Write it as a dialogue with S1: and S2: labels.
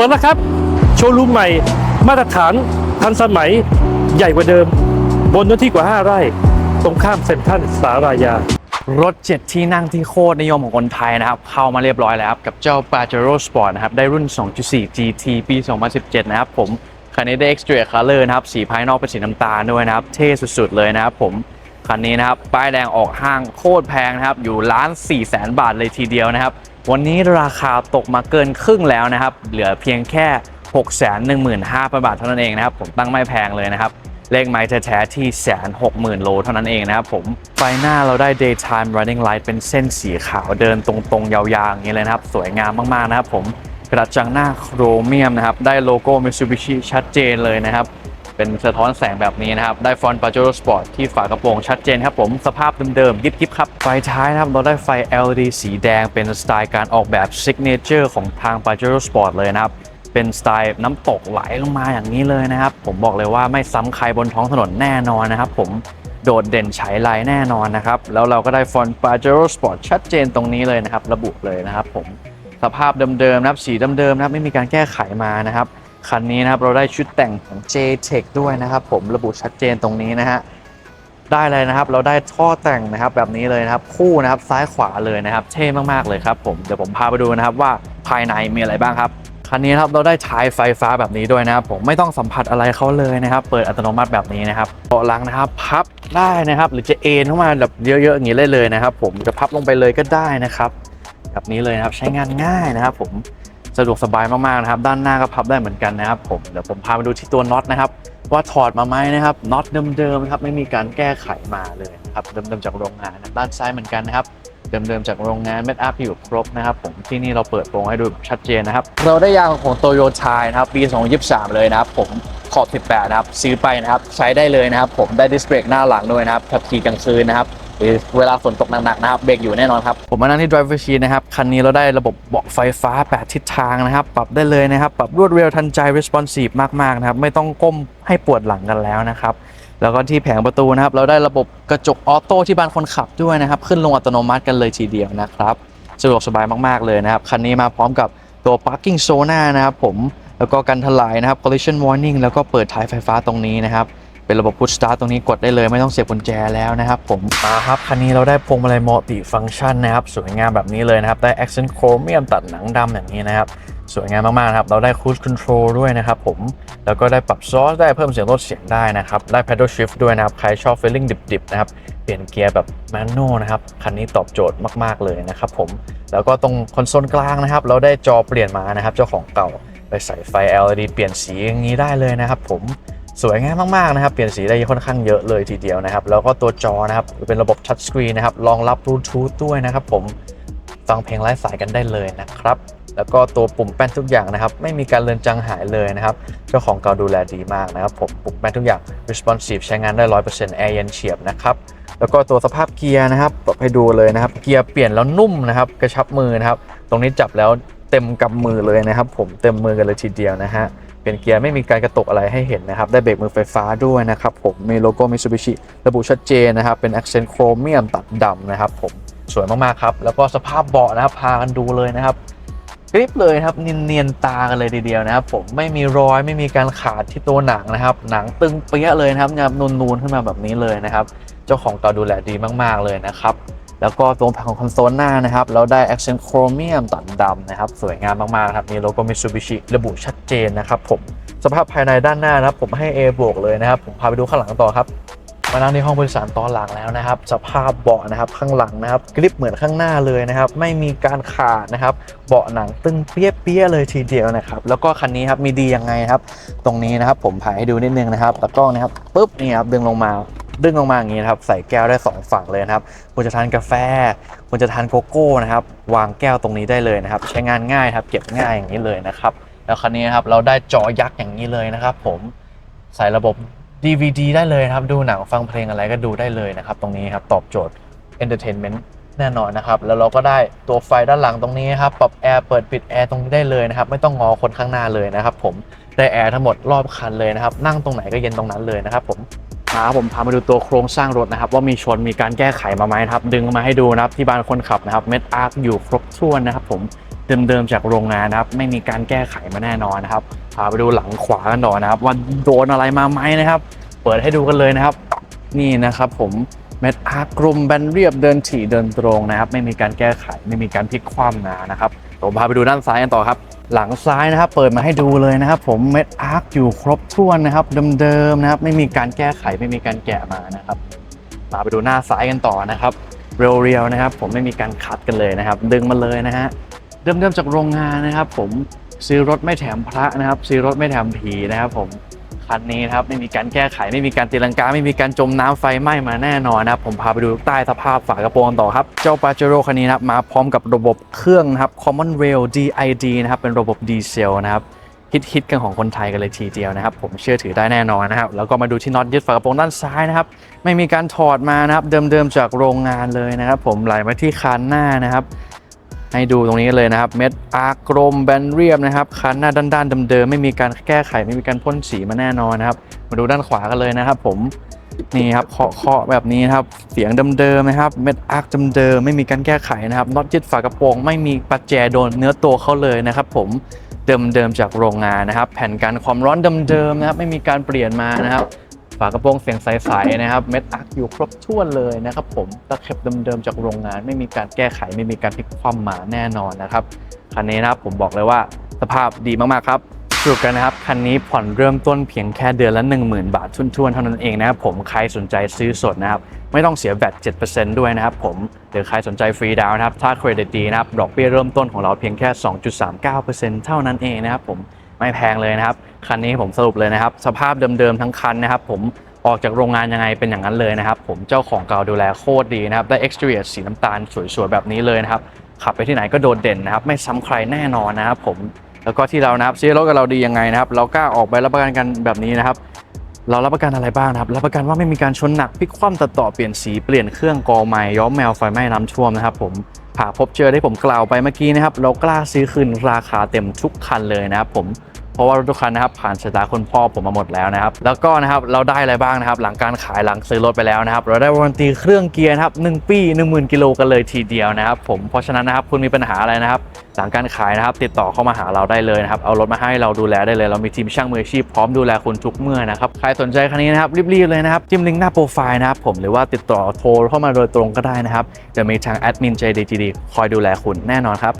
S1: ปิดแล้วครับ โชว์รูมใหม่ มาตรฐานทันสมัยใหญ่กว่าเดิม บนเนื้อที่กว่า 5 ไร่ ตรงข้ามเซ็นทรัลสารายา
S2: รถ 7 ที่นั่งที่โคตรนิยมของคนไทยนะครับ เข้ามาเรียบร้อยแล้วครับ กับเจ้า Pajero Sport นะครับ ได้รุ่น 2.4 GT ปี 2017 นะครับผมคันนี้ได้ Exterior Color นะครับ สีภายนอกเป็นสีน้ำตาลด้วยนะครับ เท่สุดๆเลยนะครับผมคันนี้นะครับ ป้ายแดงออกห้างโคตรแพงนะครับ อยู่ล้าน4แสนบาทเลยทีเดียวนะครับ วันนี้ราคาตกมาเกินครึ่งแล้วนะครับ เหลือเพียงแค่ 6 1 5 0 0 0 บาทเท่านั้นเองนะครับ ผมตั้งไม่แพงเลยนะครับเลขไม้แท้ๆที่แสนหกหมื่นโลเท่านั้นเองนะครับผมไฟหน้าเราได้ daytime running light เป็นเส้นสีขาวเดินตรงๆ ยาวๆ อย่างนี้เลยนะครับ สวยงามมากๆนะครับผมกระจังหน้าโครเมียมนะครับ ได้โลโก้ Mitsubishi ชัดเจนเลยนะครับ เป็นสะท้อนแสงแบบนี้นะครับ ได้ฟอนต์ Pajero Sport ที่ฝากระโปรงชัดเจนครับผม สภาพเดิมๆยิบๆครับ ไฟท้ายนะครับ เราได้ไฟ LED สีแดงเป็นสไตล์การออกแบบ Signature ของทาง Pajero Sport เลยนะครับ เป็นสไตล์น้ำตกไหลลงมาอย่างนี้เลยนะครับ ผมบอกเลยว่าไม่ซ้ำใครบนท้องถนนแน่นอนนะครับผมโดดเด่นฉายลายแน่นอนนะครับ แล้วเราก็ได้ฟอนต์ Pajero Sport ชัดเจนตรงนี้เลยนะครับ ระบุเลยนะครับผม สภาพเดิมๆนะครับ สีเดิมๆนะครับ ไม่มีการแก้ไขมานะครับ คันนี้นะครับเราได้ชุดแต่งของ J-Tech ด้วยนะครับ ผมระบุชัดเจนตรงนี้นะฮะได้เลยนะครับ เราได้ท่อแต่งนะครับแบบนี้เลยนะครับ คู่นะครับซ้ายขวาเลยนะครับ เท่มากๆเลยครับ ผมเดี๋ยวผมพาไปดูนะครับว่าภายในมีอะไรบ้างครับคันนี้ครับเราได้ท้ายไฟฟ้าแบบนี้ด้วยนะครับ ผมไม่ต้องสัมผัสอะไรเขาเลยนะครับ เปิดอัตโนมัติแบบนี้นะครับเบาะหลังนะครับ พับได้นะครับ หรือจะเอ็นเข้ามาแบบเยอะๆอย่างนี้เลยเลยนะครับ ผมจะพับลงไปเลยก็ได้นะครับ แบบนี้เลยนะครับใช้งานง่ายนะครับ ผม สะดวกสบายมากๆนะครับ ด้านหน้าก็พับได้เหมือนกันนะครับผมเดี๋ยวผมพาไปดูที่ตัวน็อตนะครับว่าถอดมาไหมนะครับน็อตเดิมๆครับไม่มีการแก้ไขมาเลยนะครับเดิมๆจากโรงงานนะด้านซ้ายเหมือนกันนะครับเดิมๆจากโรงงานเม็ดอัพอยู่ครบนะครับผมที่นี่เราเปิดโปรงให้ดูชัดเจนนะครับ เราได้ยางของโตโยต้านะครับปี 2023 เลยนะครับ ผมขอบ 18 นะครับ ซื้อไปนะครับ ใช้ได้เลยนะครับ ผมได้ดิสเบรกหน้าหลังด้วยนะครับขับขี่กลางคืนนะครับ เวลาฝนตกหนักๆนะครับเบรกอยู่แน่นอนครับ ผมมานั่งที่ driver seat นะครับ คันนี้เราได้ระบบเบาะไฟฟ้า 8 ทิศทางนะครับ ปรับได้เลยนะครับ ปรับรวดเร็วทันใจ responsive มากๆนะครับ ไม่ต้องก้มให้ปวดหลังกันแล้วนะครับ แล้วก็ที่แผงประตูนะครับ เราได้ระบบกระจกออโต้ที่บานคนขับด้วยนะครับ ขึ้นลงอัตโนมัติกันเลยทีเดียวนะครับ สะดวกสบายมากๆเลยนะครับ คันนี้มาพร้อมกับตัว parking zona นะครับผม แล้วก็กันถลายนะครับ collision warning แล้วก็เปิดท้ายไฟฟ้าตรงนี้นะครับ เป็นระบบ push start ตรงนี้กดได้เลยไม่ต้องเสียบกุญแจแล้วนะครับผมมาครับคันนี้เราได้พวงมาลัย multi function นะครับสวยงามแบบนี้เลยนะครับ ได้ accent chromium ตัดหนังดำอย่างนี้นะครับสวยงามมากๆครับ เราได้ cruise control ด้วยนะครับผม แล้วก็ได้ปรับซอสได้เพิ่มเสียงลดเสียงได้นะครับ ได้ pedal shift ด้วยนะครับ ใครชอบ feeling ดิบๆนะครับ เปลี่ยนเกียร์แบบ manual นะครับ คันนี้ตอบโจทย์มากๆเลยนะครับผม แล้วก็ตรงคอนโซลกลางนะครับ เราได้จอเปลี่ยนมานะครับ เจ้าของเก่า ไปใส่ไฟ LED เปลี่ยนสีอย่างนี้ได้เลยนะครับผม สวยงามมากๆนะครับ เปลี่ยนสีได้ค่อนข้างเยอะเลยทีเดียวนะครับ แล้วก็ตัวจอนะครับ เป็นระบบทัชสกรีนนะครับ รองรับบลูทูธด้วยนะครับผม ฟังเพลงไร้สายกันได้เลยนะครับ แล้วก็ตัวปุ่มแป้นทุกอย่างนะครับ ไม่มีการเลือนจางหายเลยนะครับ เจ้าของเก่าดูแลดีมากนะครับผม ปุ่มแป้นทุกอย่าง responsive ใช้งานได้ 100% air เย็นเฉียบนะครับ แล้วก็ตัวสภาพเกียร์นะครับปรับให้ดูเลยนะครับ เกียร์เปลี่ยนแล้วนุ่มนะครับ กระชับมือนะครับ ตรงนี้จับแล้วเต็มกำมือเลยนะครับ ผม เต็มมือกันเลยทีเดียวนะฮะ เปลี่ยนเกียร์ไม่มีการกระตุกอะไรให้เห็นนะครับ ได้เบรกมือไฟฟ้าด้วยนะครับผม มีโลโก้ Mitsubishi ระบุชัดเจนนะครับ เป็น accent chromium ตัดดำนะครับผม สวยมากๆครับ แล้วก็สภาพเบาะนะครับ พากันดูเลยนะครับกริปเลยครับเนียนๆตากันเลยทีเดียวนะครับ ผมไม่มีรอยไม่มีการขาดที่ตัวหนังนะครับ หนังตึงเปี้ยเลยนะครับนะครับนูนๆขึ้นมาแบบนี้เลยนะครับ เจ้าของเก่าดูแลดีมากๆเลยนะครับ แล้วก็ตรงแผงของคอนโซลหน้านะครับ เราได้ accent chromium ตัดดำนะครับ สวยงามมากๆนะครับ มีโลโก้ Mitsubishi ระบุชัดเจนนะครับผมสภาพภายในด้านหน้านะครับ ผมให้ A บวกเลยนะครับ ผมพาไปดูข้างหลังต่อครับมานั่งที่ห้องผู้โดยสารตอนหลังแล้วนะครับ สภาพเบาะนะครับข้างหลังนะครับกริปเหมือนข้างหน้าเลยนะครับ ไม่มีการขาดนะครับ เบาะหนังตึงเปี้ยเปี้ยๆเลยทีเดียวนะครับ แล้วก็คันนี้ครับมีดียังไงครับ ตรงนี้นะครับผมถ่ายให้ดูนิดนึงนะครับแล้วก็นะครับปุ๊บนี่ครับดึงลงมา ดึงลงมาอย่างนี้นะครับใส่แก้วได้ 2 ฝั่งเลยนะครับคุณจะทานกาแฟคุณจะทานโกโก้นะครับวางแก้วตรงนี้ได้เลยนะครับใช้งานง่ายครับเก็บง่ายอย่างนี้เลยนะครับแล้วคันนี้ครับเราได้จอยักษ์อย่างนี้เลยนะครับ ผมใส่ระบบ DVD ได้เลยครับดูหนังฟังเพลงอะไรก็ดูได้เลยนะครับ ตรงนี้ครับตอบโจทย์ Entertainment แน่นอนนะครับ แล้วเราก็ได้ตัวไฟด้านหลังตรงนี้ครับ ปรับแอร์เปิดปิดแอร์ตรงนี้ได้เลยนะครับ ไม่ต้องงอคนข้างหน้าเลยนะครับผม ได้แอร์ทั้งหมดรอบคันเลยนะครับ นั่งตรงไหนก็เย็นตรงนั้นเลยนะครับผม มาครับผมพามาดูตัวโครงสร้างรถนะครับ ว่ามีชนมีการแก้ไขมาไหมครับ ดึงมาให้ดูนะครับที่บ้านคนขับนะครับเม็ดอาร์คอยู่ครบถ้วนนะครับ ผมเดิมๆจากโรงงานนะครับ ไม่มีการแก้ไขมาแน่นอนนะครับพาไปดูหลังขวากันต่อนะครับ ว่าโดนอะไรมาไหมนะครับ เปิดให้ดูกันเลยนะครับ นี่นะครับ ผมเม็ดอาร์กลมแบนเรียบเดินถี่เดินตรงนะครับ ไม่มีการแก้ไขไม่มีการพลิกคว่ำหนนะครับผมพาไปดูด้านซ้ายกันต่อครับ หลังซ้ายนะครับ เปิดมาให้ดูเลยนะครับผมเม็ดอาร์คอยู่ครบถ้วนนะครับเดิมๆนะครับ ไม่มีการแก้ไขไม่มีการแกะมานะครับ มาไปดูหน้าซ้ายกันต่อนะครับเรียวๆนะครับ ผมไม่มีการคัดกันเลยนะครับ ดึงมาเลยนะฮะเดิมๆจากโรงงานนะครับ ผมซื้อรถไม่แถมพระนะครับ ซื้อรถไม่แถมผีนะครับ ผม คันนี้นะครับไม่มีการแก้ไขไม่มีการตีลังกา ไม่มีการจมน้ำไฟไหม้มาแน่นอนนะครับผมพาไปดูใต้สภาพฝากระโปรงต่อครับ เจ้าปาเจโร่คันนี้นะครับมาพร้อมกับระบบเครื่องนะครับ Common Rail DID นะครับเป็นระบบดีเซลนะครับฮิตฮิตกันของคนไทยกันเลยทีเดียวนะครับ ผมเชื่อถือได้แน่นอนนะครับ แล้วก็มาดูที่น็อตยึดฝากระโปรงด้านซ้ายนะครับ ไม่มีการถอดมานะครับ เดิมๆจากโรงงานเลยนะครับ ผมไหลมาที่คานหน้านะครับ ให้ดูตรงนี้เลยนะครับ เม็ดอาร์กลมแบนเรียบนะครับคานหน้าด้านๆเดิมๆไม่มีการแก้ไขไม่มีการพ่นสีมาแน่นอนนะครับ มาดูด้านขวากันเลยนะครับ ผมนี่ครับเคาะเคาะแบบนี้นะครับเสียงเดิมๆนะครับเม็ดอาร์กเดิมๆไม่มีการแก้ไขนะครับน็อตยึดฝากระโปรงไม่มีปัจแจโดนเนื้อตัวเขาเลยนะครับ ผมเดิมๆจากโรงงานนะครับ แผ่นกันความร้อนเดิมๆนะครับ ไม่มีการเปลี่ยนมานะครับ ฝากระโปรงเสียงใสๆนะครับเม็ดอักอยู่ครบถ้วนเลยนะครับผมตะเข็บเดิมๆจากโรงงาน ไม่มีการแก้ไขไม่มีการพลิกคว่ำมาแน่นอนนะครับคันนี้นะครับผมบอกเลยว่าสภาพดีมากๆครับสรุปกันนะครับ คันนี้ผ่อนเริ่มต้นเพียงแค่เดือนละ 10,000 บาททุนๆ เท่านั้นเองนะครับผมใครสนใจซื้อสดนะครับ ไม่ต้องเสียแบต7%ด้วยนะครับผมหรือใครสนใจฟรีดาวน์นะครับ ถ้าเครดิตดีนะครับ ดอกเบี้ยเริ่มต้นของเราเพียงแค่ 2.39%เท่านั้นเองนะครับผม ไม่แพงเลยนะครับ คันนี้ผมสรุปเลยนะครับ สภาพเดิมๆทั้งคันนะครับ ผมออกจากโรงงานยังไงเป็นอย่างนั้นเลยนะครับ ผมเจ้าของเก่าดูแลโคตรดีนะครับ ได้ exterior สีน้ำตาลสวยๆแบบนี้เลยนะครับ ขับไปที่ไหนก็โดดเด่นนะครับ ไม่ซ้ำใครแน่นอนนะครับ ผมแล้วก็ที่เรานะครับซื้อรถกับเราดียังไงนะครับ เรากล้าออกใบรับประกันกันแบบนี้นะครับ เรารับประกันอะไรบ้างนะครับ รับประกันว่าไม่มีการชนหนักพลิกคว่ำตัดต่อเปลี่ยนสีเปลี่ยนเครื่องกอใหม่ย้อมแมวไฟไหม้น้ำท่วมนะครับ ผมหากพบเจอที่ผมกล่าวไปเมื่อกี้นะครับ เรากล้าซื้อคืนราคาเต็มทุกคันเลยนะครับ ผม ราะว่ารถทุกคันนะครับผ่านสายตาคนพ่อผมมาหมดแล้วนะครับ แล้วก็นะครับเราได้อะไรบ้างนะครับ หลังการขายหลังซื้อรถไปแล้วนะครับ เราได้วารันตีเครื่องเกียร์นะครับ1ปี10,000กิโลกันเลยทีเดียวนะครับ ผมเพราะฉะนั้นนะครับคุณมีปัญหาอะไรนะครับ หลังการขายนะครับ ติดต่อเข้ามาหาเราได้เลยนะครับเอารถมาให้เราดูแลได้เลย เรามีทีมช่างมืออาชีพพร้อมดูแลคุณทุกเมื่อนะครับใครสนใจคันนี้นะครับรีบๆเลยนะครับจิ้มลิงก์หน้าโปรไฟล์นะครับผมหรือว่าติดต่อโทรเข้ามาโดยตรงก็ได้นะครับจะมีทางแอดมินใจดีคอยดูแลคุณแน่นอนครับ